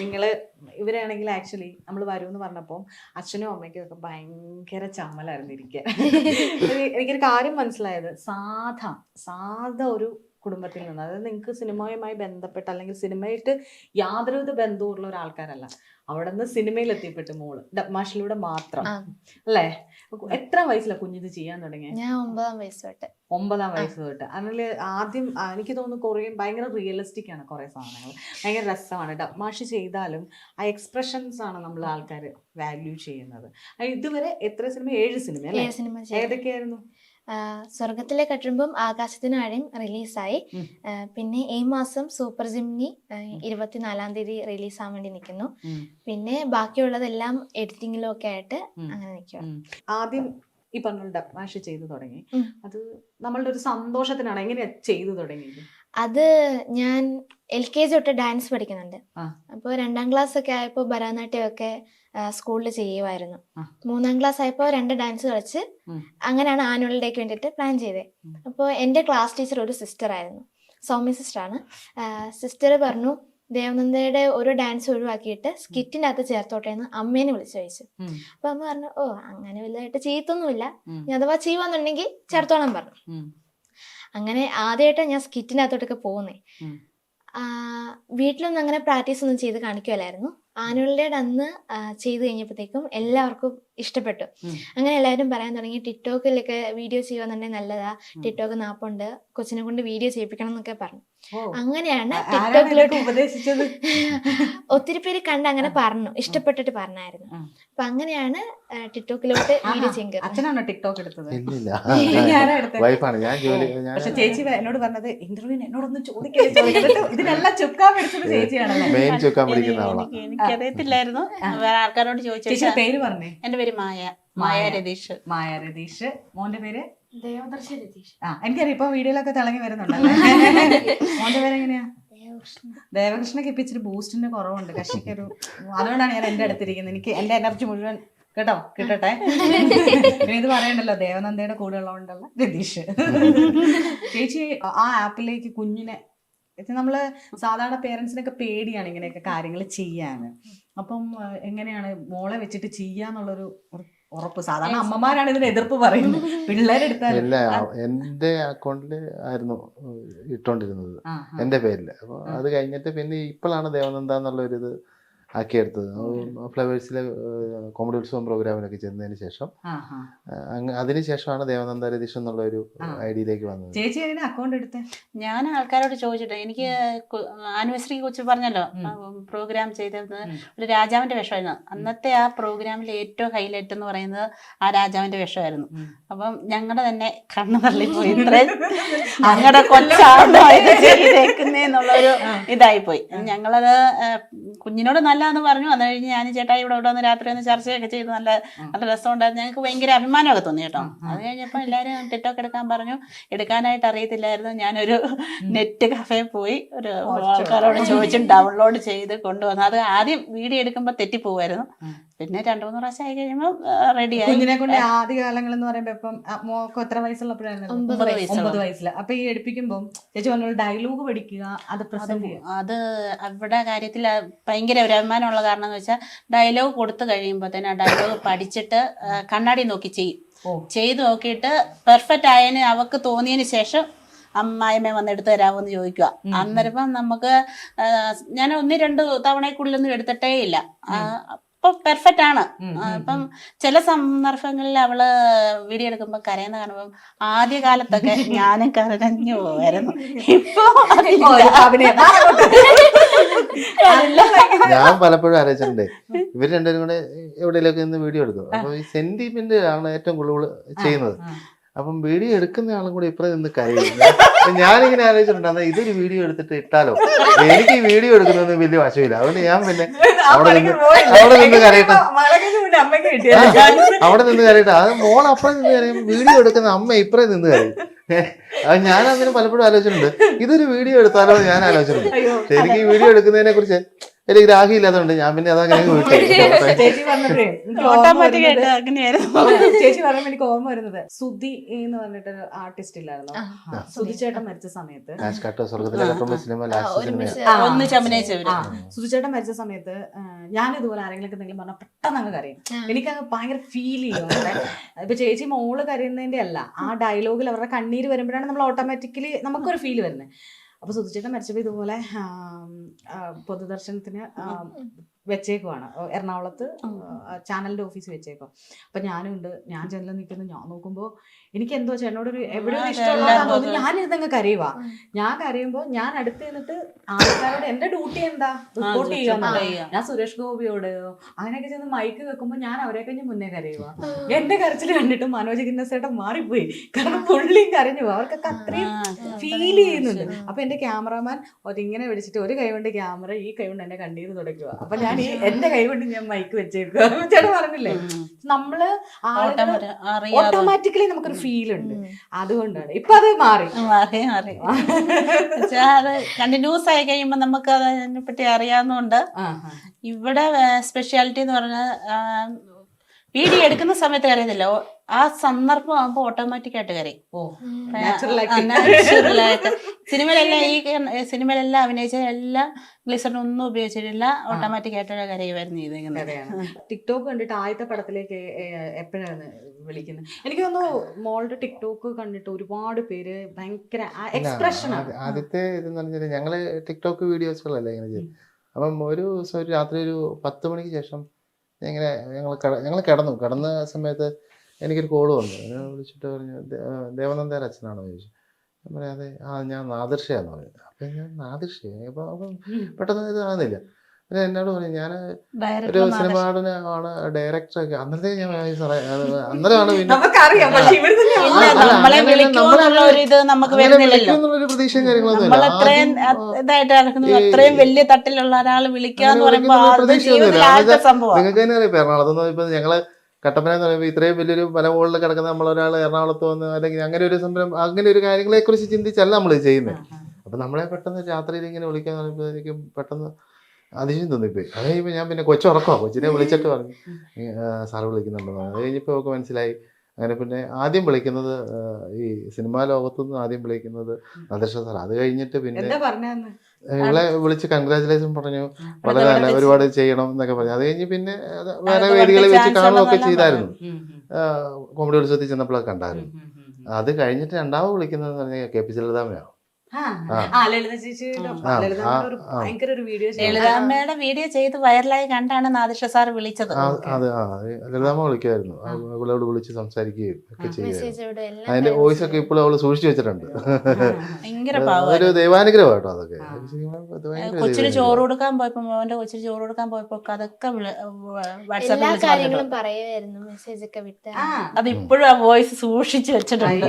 നിങ്ങൾ ഇവരാണെങ്കിൽ ആക്ച്വലി നമ്മൾ വരും എന്ന് പറഞ്ഞപ്പോൾ അച്ഛനും അമ്മയ്ക്കും ഒക്കെ ഭയങ്കര ചമ്മലായിരുന്നു ഇരിക്കുക എനിക്കൊരു കാര്യം മനസ്സിലായത് സാധ സാധ ഒരു കുടുംബത്തിൽ നിന്ന്. അതായത് നിങ്ങൾക്ക് സിനിമയുമായി ബന്ധപ്പെട്ട് അല്ലെങ്കിൽ സിനിമയായിട്ട് യാതൊരുവിധ ബന്ധവുമുള്ള ഒരാൾക്കാരല്ല. അവിടെ നിന്ന് സിനിമയിൽ എത്തിപ്പെട്ട് മോൾ. ഡബ്മാഷിലൂടെ മാത്രം. അല്ലേ? എത്ര വയസ്സിലാണ് കുഞ്ഞിത് ചെയ്യാൻ തുടങ്ങിയത് ഞാൻ ഒമ്പതാം വയസ്സ് തൊട്ട്. ഒമ്പതാം വയസ്സ് തൊട്ട്. അതിൽ ആദ്യം എനിക്ക് തോന്നുന്നു കുറേ ഭയങ്കര റിയലിസ്റ്റിക് ആണ് കുറേ സാധനങ്ങൾ ഭയങ്കര രസമാണ്. ഡബ്മാഷ് ചെയ്താലും ആ എക്സ്പ്രഷൻസ് ആണ് നമ്മൾ ആൾക്കാർ വാല്യൂ ചെയ്യുന്നത്. ഇതുവരെ എത്ര സിനിമ? ഏഴ് സിനിമ അല്ലേ? ഏതൊക്കെയായിരുന്നു? സ്വർഗത്തിലെ കട്ടുമ്പം ആകാശത്തിന് ആഴം റിലീസായി പിന്നെ ഈ മാസം സൂപ്പർ ജിംനി ഇരുപത്തിനാലാം തീയതി റിലീസ് ആവാൻ വേണ്ടി നിൽക്കുന്നു പിന്നെ ബാക്കിയുള്ളതെല്ലാം എഡിറ്റിങ്ങിലും ഒക്കെ ആയിട്ട് അങ്ങനെ നിൽക്കുക ആദ്യം ഈ പറഞ്ഞ ഡബ്മാഷ് ചെയ്തു തുടങ്ങി. അത് നമ്മളുടെ ഒരു സന്തോഷത്തിനാണ്. എങ്ങനെയാ ചെയ്തു തുടങ്ങിയത്? അത് ഞാൻ എൽ കെ ജി തൊട്ട് ഡാൻസ് പഠിക്കുന്നുണ്ട്. അപ്പോൾ രണ്ടാം ക്ലാസ് ഒക്കെ ആയപ്പോൾ ഭരതനാട്യമൊക്കെ സ്കൂളിൽ ചെയ്യുമായിരുന്നു മൂന്നാം ക്ലാസ് ആയപ്പോൾ രണ്ട് ഡാൻസ് കളിച്ച് അങ്ങനെയാണ് ആനുവൽ ഡേക്ക് വേണ്ടിയിട്ട് പ്ലാൻ ചെയ്തത്. അപ്പോൾ എന്റെ ക്ലാസ് ടീച്ചർ ഒരു സിസ്റ്റർ ആയിരുന്നു. സൗമ്യ സിസ്റ്ററാണ് സിസ്റ്റർ പറഞ്ഞു ദേവനന്ദയുടെ ഒരു ഡാൻസ് ഒഴിവാക്കിയിട്ട് സ്കിറ്റിന്റെ അകത്ത് ചേർത്തോട്ടെ എന്ന് അമ്മേനെ വിളിച്ചു ചോദിച്ചു. അപ്പൊ അമ്മ പറഞ്ഞു ഓ അങ്ങനെ വലുതായിട്ട് ചെയ്യത്തൊന്നുമില്ല ഞാൻ അഥവാ ചെയ്യുവാന്നുണ്ടെങ്കിൽ ചേർത്തോളാൻ പറഞ്ഞു. അങ്ങനെ ആദ്യമായിട്ടാണ് ഞാൻ സ്കിറ്റിനകത്തോട്ടൊക്കെ പോകുന്നേ. വീട്ടിലൊന്നും അങ്ങനെ പ്രാക്ടീസ് ഒന്നും ചെയ്ത് കാണിക്കുമല്ലായിരുന്നു ആനുവൽ ഡേയുടെ അന്ന് ചെയ്ത് കഴിഞ്ഞപ്പോഴത്തേക്കും എല്ലാവർക്കും ഇഷ്ടപ്പെട്ടു. അങ്ങനെ എല്ലാവരും പറയാൻ തുടങ്ങി ടിക്ടോക്കിലൊക്കെ വീഡിയോ ചെയ്യുവാന്നുണ്ടെങ്കിൽ നല്ലതാ. ടിക്ടോക്ക് നാപ്പുണ്ട്. കൊച്ചിനെ കൊണ്ട് വീഡിയോ ചെയ്യിപ്പിക്കണം എന്നൊക്കെ പറഞ്ഞു. അങ്ങനെയാണ് ടിക്ടോക്കിലോട്ട് ഉപദേശിച്ചത്? ഒത്തിരി പേര് കണ്ട് അങ്ങനെ പറഞ്ഞു. ഇഷ്ടപ്പെട്ടിട്ട് പറഞ്ഞായിരുന്നു. അപ്പൊ അങ്ങനെയാണ് ടിക്ടോക്കിലോട്ട് വീഡിയോ ചെയ്യുന്നത്. അച്ഛനാണോ ടിക്ടോക്ക് എടുത്തത്? വൈഫാണ്. ഞാൻ ജോലി ഞാൻ പക്ഷെ ചേച്ചി എന്നോട് പറഞ്ഞത് ഇന്റർവ്യൂവിന് എന്നോടൊന്നും ചോദിക്കരുത് ചോദിക്കരുത്. ഇതിനെല്ലാം ചുക്കാൻ പിടിച്ചത് ചേച്ചിയാണല്ലേ? മെയിൻ ചുക്കാൻ പിടിക്കുന്ന ആളാണ് എനിക്കറിയത്തില്ലായിരുന്നു. വേറെ ആൾക്കാരോട് ചോദിച്ചു പേര് പറഞ്ഞേ. എന്റെ പേര് മായ മായ രതീഷ്. മായ രതീഷ്. മോന്റെ പേര്? ദേവദർശി രതീഷ്. ആ എനിക്കറിയാം ഇപ്പൊ വീഡിയോയിലൊക്കെ തിളങ്ങി വരുന്നുണ്ടല്ലേ. മോന്റെ പേര് എങ്ങനെയാ? ദേവകൃഷ്ണക്ക് ഇപ്പൊ ഇച്ചിരി ബൂസ്റ്റിന്റെ കുറവുണ്ട്. കക്ഷിക്കൊരു അതുകൊണ്ടാണ് ഞാൻ എന്റെ അടുത്തിരിക്കുന്നത്. എനിക്ക് എന്റെ എനർജി മുഴുവൻ കേട്ടോ? കിട്ടട്ടെ? പിന്നെ ഇത് പറയണ്ടല്ലോ ദേവനന്ദയുടെ കൂടെ ഉള്ളതുകൊണ്ടല്ല രതീഷ്. ചേച്ചി ആ ആപ്പിലേക്ക് കുഞ്ഞിനെ നമ്മൾ സാധാരണ പേരൻസിനൊക്കെ പേടിയാണ് ഇങ്ങനെയൊക്കെ കാര്യങ്ങൾ ചെയ്യാൻ അപ്പം എങ്ങനെയാണ് മോളെ വെച്ചിട്ട് ചെയ്യാന്നുള്ളൊരു ഉറ- ഉറപ്പ്. സാധാരണ അമ്മമാരാണ് ഇതിന് എതിർപ്പ് പറയുന്നത്. പിള്ളേരെടുത്താൽ ഇല്ല എന്റെ അക്കൗണ്ടിൽ ആയിരുന്നു ഇട്ടോണ്ടിരുന്നത്. എന്റെ പേരിൽ അപ്പൊ അത് കഴിഞ്ഞിട്ട് പിന്നെ ഇപ്പോഴാണ് ദേവനന്ദ എന്നുള്ള ഒരു ഇത് ആക്കിയെടുത്തത് ഫ്ലവേഴ്സിലെ കോമഡി ഉത്സവം പ്രോഗ്രാമിലൊക്കെ ചെന്നതിന് ശേഷം അതിനുശേഷമാണ് ദേവനന്ദ രതീഷ് എന്നുള്ള ഒരു. ഐഡിയയിലേക്ക് വന്നത്. ചേച്ചി അതിന് അക്കൗണ്ട് എടുത്തേ? ഞാൻ ആൾക്കാരോട് ചോദിച്ചിട്ട് എനിക്ക് ആനിവേഴ്സറി കുറിച്ച് പറഞ്ഞല്ലോ. പ്രോഗ്രാം ചെയ്തത് ഒരു രാജാവിന്റെ വേഷമായിരുന്നു. അന്നത്തെ ആ പ്രോഗ്രാമിൽ ഏറ്റവും ഹൈലൈറ്റ് എന്ന് പറയുന്നത് ആ രാജാവിന്റെ വേഷമായിരുന്നു. അപ്പം ഞങ്ങളുടെ തന്നെ കണ്ണു തള്ളിപ്പോയി ഇത്രയും ഞങ്ങളുടെ കൊച്ചാണോ ഇത് ചെയ്തേക്കുന്നേന്നുള്ളൊരു ഇതായിപ്പോയി ഞങ്ങളത് ആ, കുഞ്ഞിനോട് എന്ന് പറഞ്ഞു. വന്നു കഴിഞ്ഞ് ഞാൻ ചേട്ടായി ഇവിടെ ഇവിടെ വന്ന് രാത്രി ഒന്ന് ചർച്ചയൊക്കെ ചെയ്ത്. നല്ല നല്ല രസമുണ്ടായിരുന്നു. ഞങ്ങൾക്ക് ഭയങ്കര അഭിമാനമൊക്കെ തോന്നി കേട്ടോ. അത് കഴിഞ്ഞപ്പോൾ എല്ലാവരും ടിക്ടോക്ക് എടുക്കാൻ പറഞ്ഞു. എടുക്കാനായിട്ട് അറിയത്തില്ലായിരുന്നു. ഞാനൊരു നെറ്റ് കഫേ പോയി. ഒരു ആൾക്കാരോട് ചോദിച്ചും ഡൗൺലോഡ് ചെയ്ത് കൊണ്ടുവന്നു. അത് ആദ്യം വീഡിയോ എടുക്കുമ്പോൾ തെറ്റിപ്പോവായിരുന്നു. പിന്നെ രണ്ടു മൂന്ന് പ്രാവശ്യം ആയി കഴിയുമ്പോൾ റെഡിയായി കുഞ്ഞിനെ കൊണ്ട് ആദ്യ കാലങ്ങൾ എന്ന് പറയുമ്പോ ഇപ്പം മോക്ക് എത്ര വയസ്സുള്ളപ്പോഴായിരുന്നു ഒമ്പത് വയസ്സിൽ. അപ്പൊ ഈ എടുപ്പിക്കുമ്പോ ചേച്ചി പറഞ്ഞു ഡയലോഗ് പഠിക്കുക അത് പ്രസന്റ് ചെയ്യുക. അത് അവിടെ കാര്യത്തിൽ ഭയങ്കര ഒരു അഭിമാനമുള്ള കാരണം എന്ന് വെച്ചാൽ ഡയലോഗ് കൊടുത്തു കഴിയുമ്പോൾ തന്നെ ആ ഡയലോഗ് പഠിച്ചിട്ട് കണ്ണാടി നോക്കി ചെയ്യും. ചെയ്തു ചെയ്ത് നോക്കിയിട്ട് പെർഫെക്റ്റ് ആയതിന് അവക്ക് തോന്നിയതിന് ശേഷം അമ്മായിമ്മ വന്ന് എടുത്തു തരാമോ എന്ന് ചോദിക്കുക അന്നേരം നമുക്ക് ഞാൻ ഒന്ന് രണ്ട് തവണയ്ക്കുള്ളിലൊന്നും എടുത്തിട്ടേ ഇല്ല. ആ, അപ്പൊ പെർഫെക്റ്റ് ആണ് ഇപ്പം അപ്പം ചില സന്ദർഭങ്ങളിൽ അവൾ വീഡിയോ എടുക്കുമ്പോൾ കരയുന്ന കാണുമ്പോൾ ആദ്യ കാലത്തൊക്കെ ഞാനും കരഞ്ഞു പോവായിരുന്നു. ഇപ്പൊ ഇപ്പൊ. ഞാൻ പലപ്പോഴും ആലോചിച്ചിട്ടുണ്ട്. ഇവർ രണ്ടുപേരും കൂടെ എവിടെയെങ്കിലും നിന്ന് വീഡിയോ എടുക്കും. അപ്പൊ ഈ സെന്റിമെന്റ് ആണ് ഏറ്റവും കൂടുതൽ ചെയ്യുന്നത്. അപ്പം വീഡിയോ എടുക്കുന്ന ആളും കൂടി ഇപ്പറേ നിന്ന് കരയുന്നു. ഞാനിങ്ങനെ ആലോചിച്ചിട്ടുണ്ട് ഇതൊരു വീഡിയോ എടുത്തിട്ട് ഇട്ടാലോ? എനിക്ക് ഈ വീഡിയോ എടുക്കുന്നൊന്നും വലിയ വശമില്ല. അതുകൊണ്ട് ഞാൻ പിന്നെ അവിടെ നിന്ന്. അവിടെ നിന്ന് കരയട്ടെ. അവിടെ നിന്ന് കരയട്ടെ. അത് മോൾ അപ്പുറം നിന്ന് കരയും വീഡിയോ എടുക്കുന്ന അമ്മ ഇപ്പറേ നിന്ന് കരയും. അത് ഞാൻ അങ്ങനെ പലപ്പോഴും ആലോചിച്ചിട്ടുണ്ട്. ഇതൊരു വീഡിയോ എടുത്താലോ ഞാൻ ആലോചിച്ചിട്ടുണ്ട്. എനിക്ക് ഈ വീഡിയോ എടുക്കുന്നതിനെ കുറിച്ച് എനിക്ക് രാഹി ഇല്ലാത്തതുകൊണ്ട് ഞാൻ പിന്നെ അതങ്ങനെ ചേച്ചി പറഞ്ഞപ്പോഴേ എനിക്ക് ഓർമ്മ വരുന്നത് ചേച്ചി പറയുമ്പോ എനിക്ക് ഓർമ്മ വരുന്നത് സുധി എന്ന് പറഞ്ഞിട്ട് ആർട്ടിസ്റ്റ് ഇല്ലായിരുന്നു? സുധി ചേട്ടൻ മരിച്ച സമയത്ത്. സുധിച്ചേട്ടൻ മരിച്ച സമയത്ത് ഞാൻ ഇതുപോലെ ആരെങ്കിലും എന്തെങ്കിലും പറഞ്ഞാൽ പെട്ടെന്ന് അങ്ങ് കരയും. എനിക്ക് എനിക്കങ്ങ് ഭയങ്കര ഫീൽ ചെയ്യും. ഇപ്പൊ ചേച്ചി മോൾ കരയുന്നതിന്റെ അല്ല ആ ഡയലോഗിൽ അവരുടെ കണ്ണീര് വരുമ്പോഴാണ് നമ്മൾ ഓട്ടോമാറ്റിക്കലി നമുക്കൊരു ഫീൽ വരുന്നത്. അപ്പൊ സുധിച്ചേട്ടൻ മരിച്ചപ്പോ ഇതുപോലെ പൊതുദർശനത്തിന് വെച്ചേക്കുവാണ്. എറണാകുളത്ത് ചാനലിന്റെ ഓഫീസ് വെച്ചേക്കും. അപ്പൊ ഞാനും ഉണ്ട്. ഞാൻ ചെല്ലം നിൽക്കുന്നു. ഞാൻ നോക്കുമ്പോ എനിക്ക് എന്തോ ചേട്ടനോട് ഒരു എവിടെയോ ഇഷ്ടമുള്ള ഞാൻ ഇരുന്നങ്ങ് കരയുവാ. ഞാൻ കരയുമ്പോ ഞാൻ അടുത്ത് നിന്നിട്ട് ആൾക്കാരോട് എന്റെ ഡ്യൂട്ടി എന്താ? റിപ്പോർട്ട് ചെയ്യുക. ഞാൻ സുരേഷ് ഗോപിയോട് അങ്ങനെയൊക്കെ ചെന്ന് മൈക്ക് വെക്കുമ്പോ ഞാൻ അവരെ കഴിഞ്ഞ് മുന്നേ കരയുക എന്റെ കരച്ചിൽ കണ്ടിട്ട് മനോജ് ഗിന്നസേട്ടൻ മാറിപ്പോയി. കാരണം പുള്ളിയും കരഞ്ഞു. അവർക്കൊക്കെ അത്രയും ഫീൽ ചെയ്യുന്നുണ്ട്. അപ്പൊ എന്റെ ക്യാമറമാൻ ഒരിങ്ങനെ വിളിച്ചിട്ട് ഒരു കൈ കൊണ്ട് ക്യാമറ ഈ കൈ കൊണ്ട് എന്നെ കണ്ണീര് തുടയ്ക്കുക അപ്പൊ ഞാൻ ഈ എന്റെ കൈ കൊണ്ട് ഞാൻ മൈക്ക് വെച്ചേക്കുക ചേട്ടൻ പറഞ്ഞില്ലേ? നമ്മൾ ഓട്ടോമാറ്റിക്കലി നമുക്കൊരു ഫീൽ ഉണ്ട്. അതുകൊണ്ടാണ്. ഇപ്പൊ അത് മാറി. മാറി മാറി. അത് കണ്ടിന്യൂസ് ആയി കഴിയുമ്പോ നമുക്ക് അതിനെ പറ്റി അറിയാവുന്നതുകൊണ്ട്. ഇവിടെ സ്പെഷ്യാലിറ്റി എന്ന് പറഞ്ഞാൽ വീഡിയോ എടുക്കുന്ന സമയത്ത് കരയുന്നില്ല ആ സന്ദർഭം ആകുമ്പോൾ ഓട്ടോമാറ്റിക് ആയിട്ട് കരയും. ഓ സിനിമയിലെല്ലാം ഈ സിനിമയിലെല്ലാം അഭിനയിച്ച എല്ലാ ഗ്ലിസറിൻ ഒന്നും ഉപയോഗിച്ചിട്ടില്ല. ഓട്ടോമാറ്റിക് ആയിട്ട് കരയുമായിരുന്നു ചെയ്തേക്കുന്നത് കഥയാണ് ടിക്ടോക്ക് കണ്ടിട്ട് ആദ്യത്തെ പടത്തിലേക്ക് എപ്പോഴാണ് വിളിക്കുന്നത്? എനിക്ക് തോന്നുന്നു മോളുടെ ടിക്ടോക്ക് കണ്ടിട്ട് ഒരുപാട് പേര് ഭയങ്കര എക്സ്പ്രഷൻ ആദ്യ- ആദ്യത്തെ ഇതെന്ന് പറഞ്ഞാൽ ഞങ്ങൾ ടിക്ടോക്ക് വീഡിയോസുകളല്ലേ ഇങ്ങനെ ചെയ്യും അപ്പം ഒരു ദിവസം ഒരു രാത്രി ഒരു പത്ത് മണിക്ക് ശേഷം ഇങ്ങനെ ഞങ്ങൾ ഞങ്ങൾ കിടന്നു. കിടന്ന സമയത്ത് എനിക്കൊരു കോൾ വന്നു. എന്നെ വിളിച്ചിട്ട് പറഞ്ഞു "ദേ- ആ, ദേവനന്ദയുടെ അച്ഛനാണോ ചോദിച്ചു. ഞാൻ പറയാതെ ആ ഞാൻ നാദിർഷയാന്ന് പറഞ്ഞു. അപ്പം ഞാൻ നാദിർഷയെ അപ്പം അപ്പം പെട്ടെന്ന് ഇത് ആകുന്നില്ല പിന്നെ എന്നോട് പറഞ്ഞു ഞാൻ ഒരു സിനിമ ആണ് ഡയറക്ടർ ഒക്കെ. അന്നത്തെ ഞാൻ സാറേ അന്നേരമാണ് പിന്നെ പ്രതീക്ഷയും. അത്രയും വലിയ തട്ടിലുള്ള ഒരാൾ വിളിക്കുന്ന സംഭവം. നിങ്ങൾക്ക് തന്നെ അറിയാം എറണാകുളത്ത് ഇപ്പൊ ഞങ്ങൾ കട്ടപ്പന എന്ന് പറയുമ്പോൾ ഇത്രയും വലിയൊരു മലമുകളിൽ കിടക്കുന്ന നമ്മളൊരാൾ എറണാകുളത്ത് വന്ന് അല്ലെങ്കിൽ അങ്ങനെ ഒരു സംരംഭം അങ്ങനെ ഒരു കാര്യങ്ങളെ കുറിച്ച് ചിന്തിച്ചല്ല നമ്മൾ ചെയ്യുന്നത്. അപ്പൊ നമ്മളെ പെട്ടെന്ന് രാത്രിയിൽ ഇങ്ങനെ വിളിക്കാന്ന് പറയുമ്പോഴേക്കും പെട്ടെന്ന് അതിശയം തോന്നിപ്പോയി അത് കഴിയുമ്പോൾ ഞാൻ പിന്നെ കൊച്ചുറക്കോ കൊച്ചിനെ വിളിച്ചിട്ട് പറഞ്ഞു. സാറ് വിളിക്കുന്നുണ്ടെന്ന് അത് കഴിഞ്ഞപ്പോൾ ഒക്കെ മനസ്സിലായി. അങ്ങനെ പിന്നെ ആദ്യം വിളിക്കുന്നത് ഈ സിനിമാ ലോകത്തുനിന്ന് ആദ്യം വിളിക്കുന്നത് നദർശ സാർ. അത് കഴിഞ്ഞിട്ട് പിന്നെ ഇവളെ വിളിച്ച് കൺഗ്രാചുലേഷൻ പറഞ്ഞു. വളരെ നല്ല ഒരുപാട് ചെയ്യണം എന്നൊക്കെ പറഞ്ഞു. അത് കഴിഞ്ഞ് പിന്നെ വേറെ വേദികളിൽ വെച്ച് കാണുകയൊക്കെ ചെയ്തായിരുന്നു. കോമഡി ഉത്സവത്തിൽ ചെന്നപ്പോഴൊക്കെ കണ്ടായിരുന്നു. അത് കഴിഞ്ഞിട്ട് രണ്ടാമത് വിളിക്കുന്നത് പറഞ്ഞാൽ കെ പി ലളിതാമയാണ് ലളിതാമ്മയുടെ വീഡിയോ ചെയ്ത്. വൈറലായി കണ്ടാണ് നാദിഷ സാർ വിളിച്ചത്. അതെ ലളിതാമ്മ വിളിക്കായിരുന്നു അവളോട് വിളിച്ച് സംസാരിക്കുകയും ഒക്കെ ചെയ്യുകയും അതിന്റെ വോയിസ് ഒക്കെ ഇപ്പോഴും അവൾ സൂക്ഷിച്ചു വെച്ചിട്ടുണ്ട്. ഭയങ്കര ഒരു ദൈവാനുഗ്രഹം കേട്ടോ അതൊക്കെ. കൊച്ചിന് ചോറ് കൊടുക്കാൻ പോയപ്പോ മോന്റെ കൊച്ചിന് ചോറ് കൊടുക്കാൻ പോയപ്പോ അതൊക്കെ വാട്സാപ്പിൽ. പറയുമായിരുന്നു. മെസ്സേജ് ഒക്കെ വിട്ട്. ആ അത് ഇപ്പോഴും ആ വോയിസ് സൂക്ഷിച്ചു വെച്ചിട്ടുണ്ട്.